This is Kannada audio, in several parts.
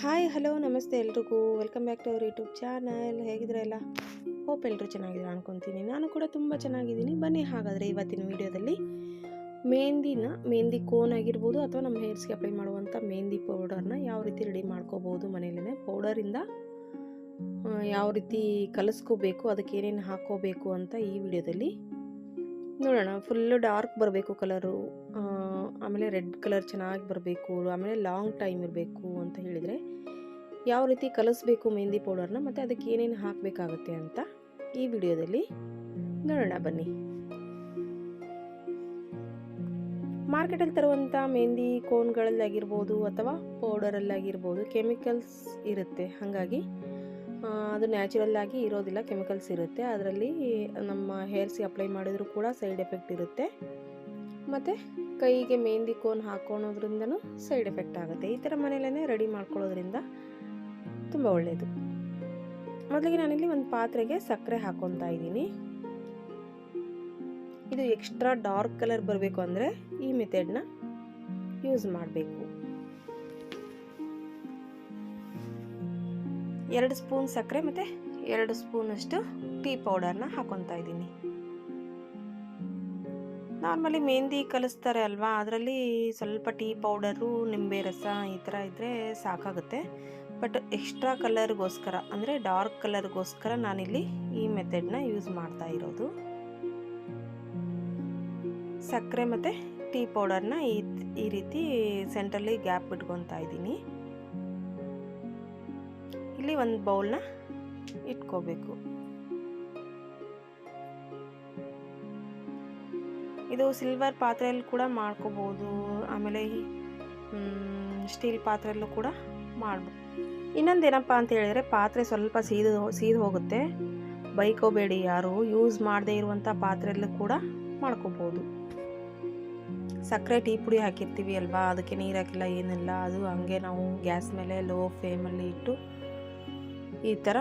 ಹಾಯ್, ಹಲೋ, ನಮಸ್ತೆ ಎಲ್ರಿಗೂ. Welcome back to our YouTube channel. ಹೇಗಿದ್ರಲ್ಲ hope ಎಲ್ಲರೂ ಚೆನ್ನಾಗಿದ್ದೀರ ಅನ್ಕೊತೀನಿ. ನಾನು ಕೂಡ ತುಂಬ ಚೆನ್ನಾಗಿದ್ದೀನಿ. ಬನ್ನಿ ಹಾಗಾದರೆ ಇವತ್ತಿನ ವಿಡಿಯೋದಲ್ಲಿ ಮೆಹಂದಿನ, ಮೆಹಂದಿ ಕೋನ್ ಆಗಿರ್ಬೋದು ಅಥವಾ ನಮ್ಮ ಹೇರ್ಸ್ಗೆ ಅಪ್ಲೈ ಮಾಡುವಂಥ ಮೆಹಂದಿ ಪೌಡರ್ನ ಯಾವ ರೀತಿ ರೆಡಿ ಮಾಡ್ಕೋಬೋದು ಮನೆಯಲ್ಲೇ ಪೌಡರಿಂದ ಯಾವ ರೀತಿ ಕಲಿಸ್ಕೋಬೇಕು, ಅದಕ್ಕೆ ಏನೇನು ಹಾಕೋಬೇಕು ಅಂತ ಈ ವಿಡಿಯೋದಲ್ಲಿ ನೋಡೋಣ. ಫುಲ್ಲು ಡಾರ್ಕ್ ಬರಬೇಕು ಕಲರು ಆಮೇಲೆ ರೆಡ್ ಕಲರ್ ಚೆನ್ನಾಗಿ ಬರಬೇಕು, ಆಮೇಲೆ ಲಾಂಗ್ ಟೈಮ್ ಇರಬೇಕು ಅಂತ ಹೇಳಿದರೆ ಯಾವ ರೀತಿ ಕಲಿಸ್ಬೇಕು ಮೆಹಂದಿ ಪೌಡರ್ನ ಮತ್ತು ಅದಕ್ಕೆ ಏನೇನು ಹಾಕಬೇಕಾಗುತ್ತೆ ಅಂತ ಈ ವಿಡಿಯೋದಲ್ಲಿ ನೋಡೋಣ ಬನ್ನಿ. ಮಾರ್ಕೆಟಲ್ಲಿ ತರುವಂಥ ಮೆಹಂದಿ ಕೋನ್ಗಳಲ್ಲಾಗಿರ್ಬೋದು ಅಥವಾ ಪೌಡರಲ್ಲಾಗಿರ್ಬೋದು ಕೆಮಿಕಲ್ಸ್ ಇರುತ್ತೆ. ಹಾಗಾಗಿ ಅದು ನ್ಯಾಚುರಲ್ ಆಗಿ ಇರೋದಿಲ್ಲ ಕೆಮಿಕಲ್ಸ್ ಇರುತ್ತೆ. ಅದರಲ್ಲಿ ನಮ್ಮ ಹೇರ್ಸಿಗೆ ಅಪ್ಲೈ ಮಾಡಿದರೂ ಕೂಡ ಸೈಡ್ ಎಫೆಕ್ಟ್ ಇರುತ್ತೆ. ಮತ್ತು ಕೈಗೆ ಮೆಹಂದಿ ಕೋನ್ ಹಾಕೊಳೋದ್ರಿಂದನೂ ಸೈಡ್ ಎಫೆಕ್ಟ್ ಆಗುತ್ತೆ. ಈ ಥರ ಮನೆಯಲ್ಲೇ ರೆಡಿ ಮಾಡ್ಕೊಳ್ಳೋದ್ರಿಂದ ತುಂಬ ಒಳ್ಳೆಯದು ಮೊದಲಿಗೆ ನಾನಿಲ್ಲಿ ಒಂದು ಪಾತ್ರೆಗೆ ಸಕ್ಕರೆ ಹಾಕೊತಾ ಇದ್ದೀನಿ. ಇದು ಎಕ್ಸ್ಟ್ರಾ ಡಾರ್ಕ್ ಕಲರ್ ಬರಬೇಕು ಅಂದರೆ ಈ ಮೆಥೆಡ್ನ ಯೂಸ್ ಮಾಡಬೇಕು. ಎರಡು ಸ್ಪೂನ್ ಸಕ್ಕರೆ ಮತ್ತು ಎರಡು ಸ್ಪೂನಷ್ಟು ಟೀ ಪೌಡರ್ನ ಹಾಕೊತಾ ಇದ್ದೀನಿ. ನಾರ್ಮಲಿ ಮೆಹಂದಿ ಕಲಿಸ್ತಾರೆ ಅಲ್ವಾ? ಅದರಲ್ಲಿ ಸ್ವಲ್ಪ ಟೀ ಪೌಡರು, ನಿಂಬೆ ರಸ ಈ ಥರ ಇದ್ದರೆ ಸಾಕಾಗುತ್ತೆ. ಬಟ್ ಎಕ್ಸ್ಟ್ರಾ ಕಲರ್ಗೋಸ್ಕರ, ಅಂದರೆ ಡಾರ್ಕ್ ಕಲರ್ಗೋಸ್ಕರ ನಾನಿಲ್ಲಿ ಈ ಮೆಥಡ್ನ ಯೂಸ್ ಮಾಡ್ತಾ ಇರೋದು. ಸಕ್ಕರೆ ಮತ್ತು ಟೀ ಪೌಡರ್ನ ಈ ಈ ರೀತಿ ಸೆಂಟ್ರಲ್ಲಿ ಗ್ಯಾಪ್ ಇಟ್ಕೊತಾ ಇದ್ದೀನಿ. ಇಲ್ಲಿ ಒಂದು ಬೌಲ್ನ ಇಟ್ಕೋಬೇಕು. ಇದು ಸಿಲ್ವರ್ ಪಾತ್ರೆಯಲ್ಲಿ ಕೂಡ ಮಾಡ್ಕೋಬೋದು. ಆಮೇಲೆ ಸ್ಟೀಲ್ ಪಾತ್ರೆಯಲ್ಲೂ ಕೂಡ ಮಾಡ್ಬೋದು. ಇನ್ನೊಂದೇನಪ್ಪ ಅಂತ ಹೇಳಿದರೆ ಪಾತ್ರೆ ಸ್ವಲ್ಪ ಸೀದು ಸೀದು ಹೋಗುತ್ತೆ. ಬೈಕೋಬೇಡಿ ಯಾರು ಯೂಸ್ ಮಾಡದೇ ಇರುವಂಥ ಪಾತ್ರೆಯಲ್ಲೂ ಕೂಡ ಮಾಡ್ಕೋಬೋದು. ಸಕ್ಕರೆ ಟೀ ಪುಡಿ ಹಾಕಿರ್ತೀವಿ ಅಲ್ವಾ? ಅದಕ್ಕೆ ನೀರು ಹಾಕಿಲ್ಲ, ಏನಿಲ್ಲ. ಅದು ಹಂಗೆ ನಾವು ಗ್ಯಾಸ್ ಮೇಲೆ ಲೋ ಫ್ಲೇಮಲ್ಲಿ ಇಟ್ಟು ಈ ಥರ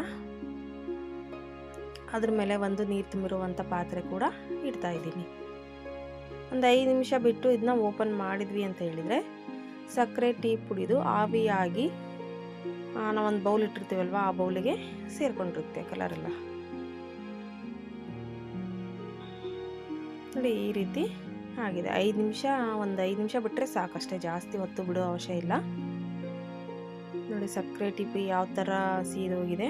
ಅದ್ರ ಮೇಲೆ ಒಂದು ನೀರು ತುಂಬಿರುವಂಥ ಪಾತ್ರೆ ಕೂಡ ಇಡ್ತಾ ಇದ್ದೀನಿ. ಒಂದು ಐದು ನಿಮಿಷ ಬಿಟ್ಟು ಇದನ್ನ ಓಪನ್ ಮಾಡಿದ್ವಿ ಅಂತ ಹೇಳಿದರೆ ಸಕ್ಕರೆ ಟೀ ಪುಡಿದು ಆವಿಯಾಗಿ ನಾವೊಂದು ಬೌಲ್ ಇಟ್ಟಿರ್ತೀವಲ್ವ ಆ ಬೌಲಿಗೆ ಸೇರ್ಕೊಂಡಿರುತ್ತೆ ಕಲರೆಲ್ಲ ನೋಡಿ ಈ ರೀತಿ ಆಗಿದೆ. ಐದು ನಿಮಿಷ, ಒಂದು ಐದು ನಿಮಿಷ ಬಿಟ್ಟರೆ ಸಾಕಷ್ಟೇ. ಜಾಸ್ತಿ ಹೊತ್ತು ಬಿಡೋ ಅವಶ್ಯ ಇಲ್ಲ. ನೋಡಿ ಸಕ್ಕರೆ ಟಿಪ್ಪಿ ಯಾವ ಥರ ಸೀದೋಗಿದೆ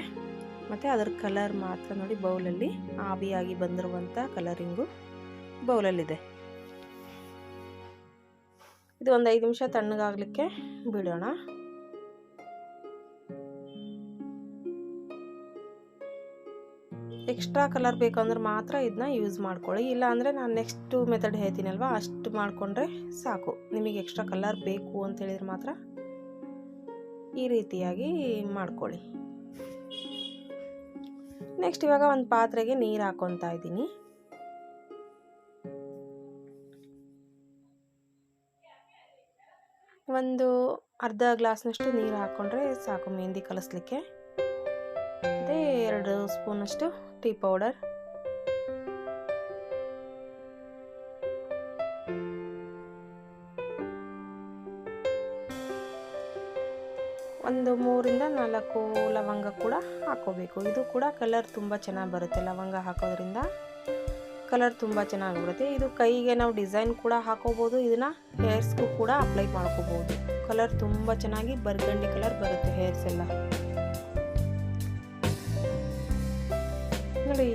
ಮತ್ತು ಅದರ ಕಲರ್ ಮಾತ್ರ ನೋಡಿ ಬೌಲಲ್ಲಿ ಆವಿಯಾಗಿ ಬಂದಿರುವಂಥ ಕಲರಿಂಗು ಬೌಲಲ್ಲಿದೆ ಇದು ಒಂದು ಐದು ನಿಮಿಷ ತಣ್ಣಗಾಗಲಿಕ್ಕೆ ಬಿಡೋಣ. ಎಕ್ಸ್ಟ್ರಾ ಕಲರ್ ಬೇಕಂದ್ರೆ ಮಾತ್ರ ಇದನ್ನ ಯೂಸ್ ಮಾಡ್ಕೊಳ್ಳಿ. ಇಲ್ಲ ಅಂದರೆ ನಾನು ನೆಕ್ಸ್ಟ್ ಮೆಥಡ್ ಹೇಳ್ತೀನಲ್ವ? ಅಷ್ಟು ಮಾಡಿಕೊಂಡ್ರೆ ಸಾಕು. ನಿಮಗೆ ಎಕ್ಸ್ಟ್ರಾ ಕಲರ್ ಬೇಕು ಅಂತ ಹೇಳಿದ್ರೆ ಮಾತ್ರ ಈ ರೀತಿಯಾಗಿ ಮಾಡ್ಕೊಳ್ಳಿ. ನೆಕ್ಸ್ಟ್ ಇವಾಗ ಒಂದು ಪಾತ್ರೆಗೆ ನೀರು ಹಾಕೊತಾ ಇದ್ದೀನಿ. ಒಂದು ಅರ್ಧ ಗ್ಲಾಸ್ನಷ್ಟು ನೀರು ಹಾಕ್ಕೊಂಡ್ರೆ ಸಾಕು ಮೆಹಂದಿ ಕಲಿಸ್ಲಿಕ್ಕೆ. ಅದೇ ಎರಡು ಸ್ಪೂನಷ್ಟು ಟೀ ಪೌಡರ್. ಒಂದು ಮೂರಿಂದ ನಾಲ್ಕು ಲವಂಗ ಕೂಡ ಹಾಕೋಬೇಕು ಇದು ಕೂಡ ಕಲರ್ ತುಂಬ ಚೆನ್ನಾಗಿ ಬರುತ್ತೆ ಲವಂಗ ಹಾಕೋದ್ರಿಂದ. ಕಲರ್ ತುಂಬ ಚೆನ್ನಾಗಿ ಬರುತ್ತೆ ಇದು ಕೈಗೆ ನಾವು ಡಿಸೈನ್ ಕೂಡ ಹಾಕೋಬೋದು, ಇದನ್ನು ಹೇರ್ಸ್ಗೂ ಕೂಡ ಅಪ್ಲೈ ಮಾಡ್ಕೋಬೋದು. ಕಲರ್ ತುಂಬ ಚೆನ್ನಾಗಿ ಬರ್ಗಂಡಿ ಕಲರ್ ಬರುತ್ತೆ ಹೇರ್ಸ್ ಎಲ್ಲ. ನೋಡಿ,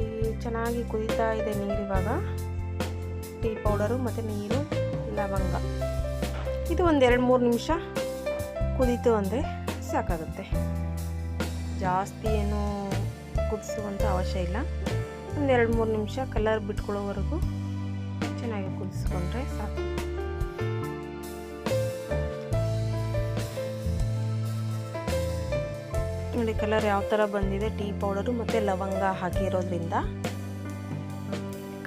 ಚೆನ್ನಾಗಿ ಕುದೀತಾ ಇದೆ ನೀರು ಇವಾಗ. ಟೀ ಪೌಡರು ಮತ್ತು ನೀರು, ಲವಂಗ. ಇದು ಒಂದು ಎರಡು ಮೂರು ನಿಮಿಷ ಕುದೀತು ಅಂದರೆ ಸಾಕಾಗುತ್ತೆ. ಜಾಸ್ತಿ ಏನು ಕುದಿಸುವಂಥ ಅವಶ್ಯ ಇಲ್ಲ. ಒಂದು ಎರಡು ಮೂರು ನಿಮಿಷ ಕಲರ್ ಬಿಟ್ಕೊಳ್ಳೋವರೆಗೂ ಚೆನ್ನಾಗಿ ಕುದಿಸ್ಕೊಂಡ್ರೆ ಸಾಕು. ನೋಡಿ, ಕಲರ್ ಯಾವ ಥರ ಬಂದಿದೆ, ಟೀ ಪೌಡರು ಮತ್ತು ಲವಂಗ ಹಾಕಿರೋದ್ರಿಂದ.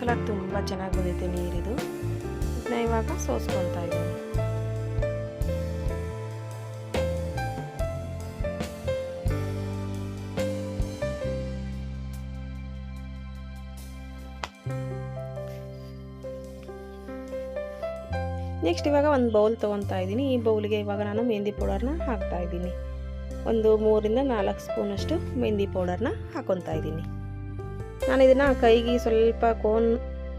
ಕಲರ್ ತುಂಬ ಚೆನ್ನಾಗಿ ಬಂದಿದೆ ನೀರಿದು. ಇದನ್ನ ಇವಾಗ ಸೋಸ್ಕೊತಾ ಇದ್ದೀನಿ. ನೆಕ್ಸ್ಟ್ ಇವಾಗ ಒಂದು ಬೌಲ್ ತೊಗೊತಾ ಇದ್ದೀನಿ. ಈ ಬೌಲ್ಗೆ ಇವಾಗ ನಾನು ಮೆಹಂದಿ ಪೌಡರ್ನ ಹಾಕ್ತಾ ಇದ್ದೀನಿ. ಒಂದು ಮೂರಿಂದ ನಾಲ್ಕು ಸ್ಪೂನಷ್ಟು ಮೆಹಂದಿ ಪೌಡರ್ನ ಹಾಕೊತಾ ಇದ್ದೀನಿ. ನಾನು ಇದನ್ನು ಕೈಗೆ ಸ್ವಲ್ಪ ಕೋನ್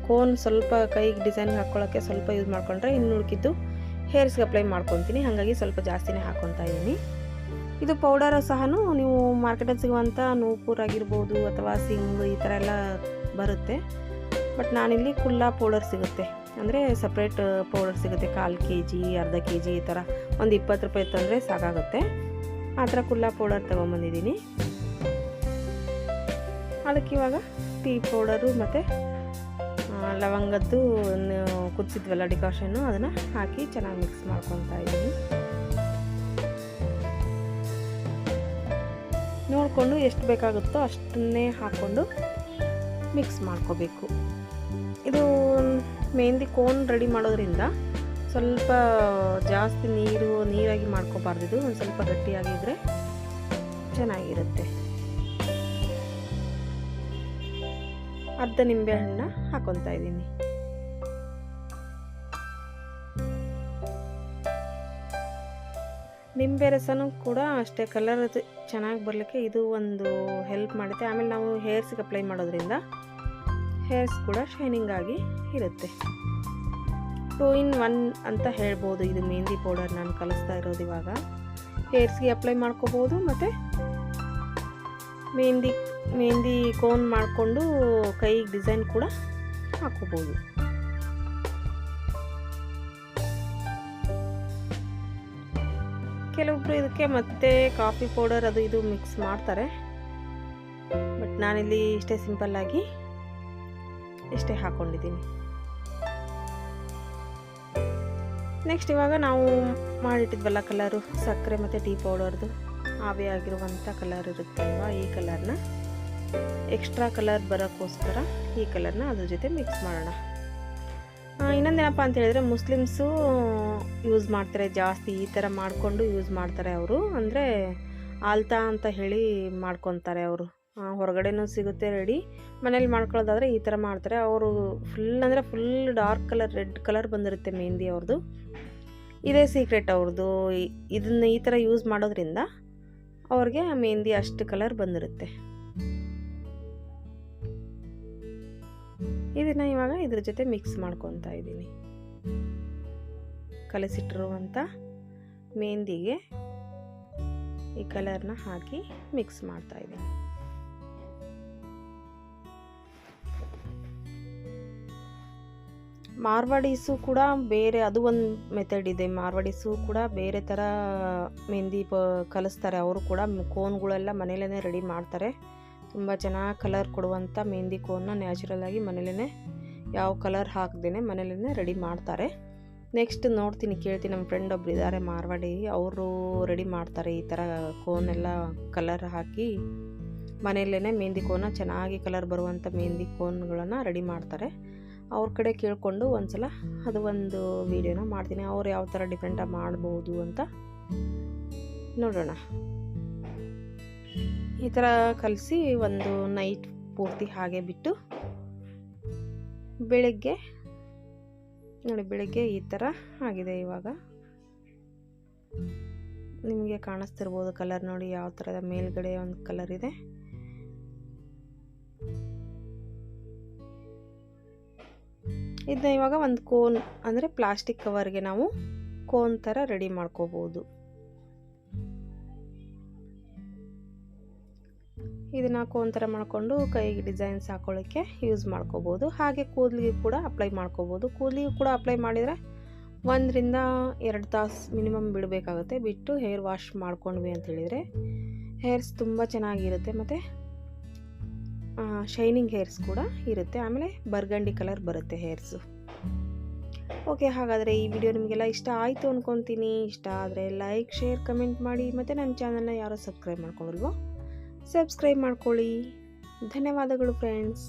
ಕೋನ್ ಸ್ವಲ್ಪ ಕೈಗೆ ಡಿಸೈನ್ ಹಾಕ್ಕೊಳ್ಳೋಕ್ಕೆ ಸ್ವಲ್ಪ ಯೂಸ್ ಮಾಡ್ಕೊಂಡ್ರೆ ಇನ್ನು ಉಳ್ಕಿದ್ದು ಹೇರ್ಸ್ಗೆ ಅಪ್ಲೈ ಮಾಡ್ಕೊತೀನಿ. ಹಾಗಾಗಿ ಸ್ವಲ್ಪ ಜಾಸ್ತಿನೇ ಹಾಕೊತಾ ಇದ್ದೀನಿ. ಇದು ಪೌಡರ್ ಸಹ ನೀವು ಮಾರ್ಕೆಟಲ್ಲಿ ಸಿಗುವಂಥ ನೂಪುರ್ ಆಗಿರ್ಬೋದು ಅಥವಾ ಸಿಂಗ್ ಈ ಥರ ಎಲ್ಲ ಬರುತ್ತೆ. ಬಟ್ ನಾನಿಲ್ಲಿ ಕುಲ್ಲಾ ಪೌಡರ್ ಸಿಗುತ್ತೆ. ಅಂದರೆ ಸಪ್ರೇಟ್ ಪೌಡರ್ ಸಿಗುತ್ತೆ. ಕಾಲು ಕೆ ಜಿ ಅರ್ಧ ಕೆ ಜಿ ಈ ಥರ ಒಂದು ಇಪ್ಪತ್ತು ರೂಪಾಯಿ ತಂದರೆ ಸಾಕಾಗುತ್ತೆ. ಆ ಥರ ಕುಲ್ಲಾ ಪೌಡರ್ ತೊಗೊಂಬಂದಿದ್ದೀನಿ. ಅದಕ್ಕೆ ಇವಾಗ ಟೀ ಪೌಡರು ಮತ್ತು ಲವಂಗದ್ದು ಕುದಿಸಿದ್ವಲ್ಲ ಡಿಕಾಷನ್ನು ಅದನ್ನು ಹಾಕಿ ಚೆನ್ನಾಗಿ ಮಿಕ್ಸ್ ಮಾಡ್ಕೊತಾ ಇದ್ದೀನಿ. ನೋಡಿಕೊಂಡು ಎಷ್ಟು ಬೇಕಾಗುತ್ತೋ ಅಷ್ಟನ್ನೇ ಹಾಕ್ಕೊಂಡು ಮಿಕ್ಸ್ ಮಾಡ್ಕೋಬೇಕು. ಮೆಹಂದಿ ಕೋನ್ ರೆಡಿ ಮಾಡೋದ್ರಿಂದ ಸ್ವಲ್ಪ ಜಾಸ್ತಿ ನೀರು, ನೀರಾಗಿ ಮಾಡ್ಕೋಬಾರ್ದು. ಒಂದು ಸ್ವಲ್ಪ ಗಟ್ಟಿಯಾಗಿದ್ದರೆ ಚೆನ್ನಾಗಿರುತ್ತೆ. ಅರ್ಧ ನಿಂಬೆ ನಿಂಬೆಹಣ್ಣು ಹಾಕೊತಾ ಇದ್ದೀನಿ. ನಿಂಬೆ ರಸನೂ ಕೂಡ ಅಷ್ಟೇ ಕಲರ್ ಚೆನ್ನಾಗಿ ಬರಲಿಕ್ಕೆ ಇದು ಒಂದು ಹೆಲ್ಪ್ ಮಾಡುತ್ತೆ. ಆಮೇಲೆ ನಾವು ಹೇರ್ಸ್ಗೆ ಅಪ್ಲೈ ಮಾಡೋದ್ರಿಂದ ಹೇರ್ಸ್ ಕೂಡ ಶೈನಿಂಗ್ ಆಗಿ ಇರುತ್ತೆ. ಟೂ ಇನ್ ಒನ್ ಅಂತ ಹೇಳ್ಬೋದು. ಇದು ಮೆಹಂದಿ ಪೌಡರ್ ನಾನು ಕಲಿಸ್ತಾ ಇರೋದು ಇವಾಗ. ಹೇರ್ಸ್ಗೆ ಅಪ್ಲೈ ಮಾಡ್ಕೋಬೋದು ಮತ್ತು ಮೆಹಂದಿ ಮೆಹಂದಿ ಕೋನ್ ಮಾಡಿಕೊಂಡು ಕೈಗೆ ಡಿಸೈನ್ ಕೂಡ ಹಾಕೋಬೋದು. ಕೆಲವೊಬ್ರು ಇದಕ್ಕೆ ಮತ್ತೆ ಕಾಫಿ ಪೌಡರ್ ಅದು ಇದು ಮಿಕ್ಸ್ ಮಾಡ್ತಾರೆ. ಬಟ್ ನಾನಿಲ್ಲಿ ಇಷ್ಟೇ ಸಿಂಪಲ್ಲಾಗಿ ಇಷ್ಟೇ ಹಾಕ್ಕೊಂಡಿದ್ದೀನಿ ನೆಕ್ಸ್ಟ್ ಇವಾಗ ನಾವು ಮಾಡಿಟ್ಟಿದ್ವಲ್ಲ ಕಲರು ಸಕ್ಕರೆ ಮತ್ತು ಟೀ ಪೌಡರ್ದು ಆವಿ ಆಗಿರುವಂಥ ಕಲರ್ ಇರುತ್ತಲ್ವ ಈ ಕಲರ್ನ ಎಕ್ಸ್ಟ್ರಾ ಕಲರ್ ಬರೋಕ್ಕೋಸ್ಕರ ಈ ಕಲರ್ನ ಅದ್ರ ಜೊತೆ ಮಿಕ್ಸ್ ಮಾಡೋಣ. ಇನ್ನೊಂದೇನಪ್ಪ ಅಂತ ಹೇಳಿದ್ರೆ ಮುಸ್ಲಿಮ್ಸು ಯೂಸ್ ಮಾಡ್ತಾರೆ, ಜಾಸ್ತಿ ಈ ಥರ ಮಾಡಿಕೊಂಡು ಯೂಸ್ ಮಾಡ್ತಾರೆ ಅವರು. ಅಂದರೆ ಆಲ್ತಾ ಅಂತ ಹೇಳಿ ಮಾಡ್ಕೊತಾರೆ ಅವರು. ಹೊರಗಡೆನೂ ಸಿಗುತ್ತೆ ರೆಡಿ ಮನೇಲಿ ಮಾಡ್ಕೊಳ್ಳೋದಾದರೆ ಈ ಥರ ಮಾಡ್ತಾರೆ. ಅವರು ಫುಲ್ ಅಂದರೆ full dark colour red colour ಬಂದಿರುತ್ತೆ ಮೆಹಂದಿ ಅವ್ರದ್ದು ಇದೇ ಸೀಕ್ರೆಟ್ ಅವ್ರದ್ದು ಇದನ್ನು ಈ ಥರ ಯೂಸ್ ಮಾಡೋದ್ರಿಂದ ಅವ್ರಿಗೆ ಮೆಹಂದಿ ಅಷ್ಟು ಕಲರ್ ಬಂದಿರುತ್ತೆ. ಇದನ್ನು ಇವಾಗ ಇದ್ರ ಜೊತೆ ಮಿಕ್ಸ್ ಮಾಡ್ಕೊತಾ ಇದ್ದೀನಿ. ಕಲಸಿಟ್ಟಿರುವಂಥ ಮೆಹಂದಿಗೆ ಈ ಕಲರ್ನ ಹಾಕಿ ಮಿಕ್ಸ್ ಮಾಡ್ತಾ ಇದ್ದೀನಿ. ಮಾರ್ವಾಡೀಸು ಕೂಡ ಬೇರೆ, ಅದು ಒಂದು ಮೆಥಡ್ ಇದೆ. ಮಾರ್ವಾಡೀಸು ಕೂಡ ಬೇರೆ ಥರ ಮೆಹಂದಿ ಪ, ಕಲಿಸ್ತಾರೆ. ಅವರು ಕೂಡ ಕೋನ್ಗಳೆಲ್ಲ ಮನೇಲೇ ರೆಡಿ ಮಾಡ್ತಾರೆ. ತುಂಬ ಚೆನ್ನಾಗಿ ಕಲರ್ ಕೊಡುವಂಥ ಮೆಹಂದಿ ಕೋನ್ನ ನ್ಯಾಚುರಲಾಗಿ ಮನೇಲೇ ಯಾವ ಕಲರ್ ಹಾಕ್ದೇ ಮನೇಲೇ ರೆಡಿ ಮಾಡ್ತಾರೆ. ನೆಕ್ಸ್ಟ್ ನೋಡ್ತೀನಿ, ಕೇಳ್ತೀನಿ. ನಮ್ಮ ಫ್ರೆಂಡ್ ಒಬ್ರು ಇದ್ದಾರೆ ಮಾರ್ವಾಡಿ. ಅವರು ರೆಡಿ ಮಾಡ್ತಾರೆ ಈ ಥರ ಕೋನೆಲ್ಲ ಕಲರ್ ಹಾಕಿ ಮನೆಯಲ್ಲೇ ಮೆಹಂದಿ ಕೋನ ಚೆನ್ನಾಗಿ ಕಲರ್ ಬರುವಂಥ ಮೆಹಂದಿ ಕೋನ್ಗಳನ್ನು ರೆಡಿ ಮಾಡ್ತಾರೆ. ಅವ್ರ ಕಡೆ ಕೇಳಿಕೊಂಡು ಒಂದ್ಸಲ ಅದು ಒಂದು ವೀಡಿಯೋನ ಮಾಡ್ತೀನಿ. ಅವ್ರು ಯಾವ ಥರ ಡಿಫ್ರೆಂಟಾಗಿ ಮಾಡ್ಬೋದು ಅಂತ ನೋಡೋಣ. ಈ ಥರ ಕಲಸಿ ಒಂದು ನೈಟ್ ಪೂರ್ತಿ ಹಾಗೆ ಬಿಟ್ಟು ಬೆಳಗ್ಗೆ, ನೋಡಿ ಬೆಳಗ್ಗೆ ಈ ಥರ ಆಗಿದೆ ಇವಾಗ. ನಿಮಗೆ ಕಾಣಿಸ್ತಿರ್ಬೋದು ಕಲರ್ ನೋಡಿ, ಯಾವ ಥರದ ಮೇಲ್ಗಡೆ ಒಂದು ಕಲರ್ ಇದೆ. ಇದನ್ನ ಇವಾಗ ಒಂದು ಕೋನ್, ಅಂದರೆ ಪ್ಲಾಸ್ಟಿಕ್ ಕವರ್ಗೆ ನಾವು ಕೋನ್ ಥರ ರೆಡಿ ಮಾಡ್ಕೋಬೋದು. ಇದನ್ನ ಕೋನ್ ಥರ ಮಾಡಿಕೊಂಡು ಕೈಗೆ ಡಿಸೈನ್ಸ್ ಹಾಕೊಳ್ಳೋಕ್ಕೆ ಯೂಸ್ ಮಾಡ್ಕೋಬೋದು. ಹಾಗೆ ಕೂದಲಿಗೆ ಕೂಡ ಅಪ್ಲೈ ಮಾಡ್ಕೋಬೋದು. ಕೂದಲಿಗೆ ಕೂಡ ಅಪ್ಲೈ ಮಾಡಿದರೆ ಒಂದರಿಂದ ಎರಡು ತಾಸು ಮಿನಿಮಮ್ ಬಿಡಬೇಕಾಗುತ್ತೆ. ಬಿಟ್ಟು ಹೇರ್ ವಾಶ್ ಮಾಡ್ಕೊಂಡ್ವಿ ಅಂತ ಹೇಳಿದರೆ ಹೇರ್ಸ್ ತುಂಬ ಚೆನ್ನಾಗಿರುತ್ತೆ. ಮತ್ತು ಶೈನಿಂಗ್ ಹೇರ್ಸ್ ಕೂಡ ಇರುತ್ತೆ. ಆಮೇಲೆ ಬರ್ಗಂಡಿ ಕಲರ್ ಬರುತ್ತೆ ಹೇರ್ಸು ಓಕೆ ಹಾಗಾದರೆ ಈ ವಿಡಿಯೋ ನಿಮಗೆಲ್ಲ ಇಷ್ಟ ಆಯಿತು ಅಂದ್ಕೊತೀನಿ ಇಷ್ಟ ಆದರೆ ಲೈಕ್ ಶೇರ್ ಕಮೆಂಟ್ ಮಾಡಿ. ಮತ್ತು ನನ್ನ ಚಾನಲ್ನ ಯಾರೋ ಸಬ್ಸ್ಕ್ರೈಬ್ ಮಾಡ್ಕೊಳ್ಳಲ್ವೋ ಸಬ್ಸ್ಕ್ರೈಬ್ ಮಾಡ್ಕೊಳ್ಳಿ. ಧನ್ಯವಾದಗಳು ಫ್ರೆಂಡ್ಸ್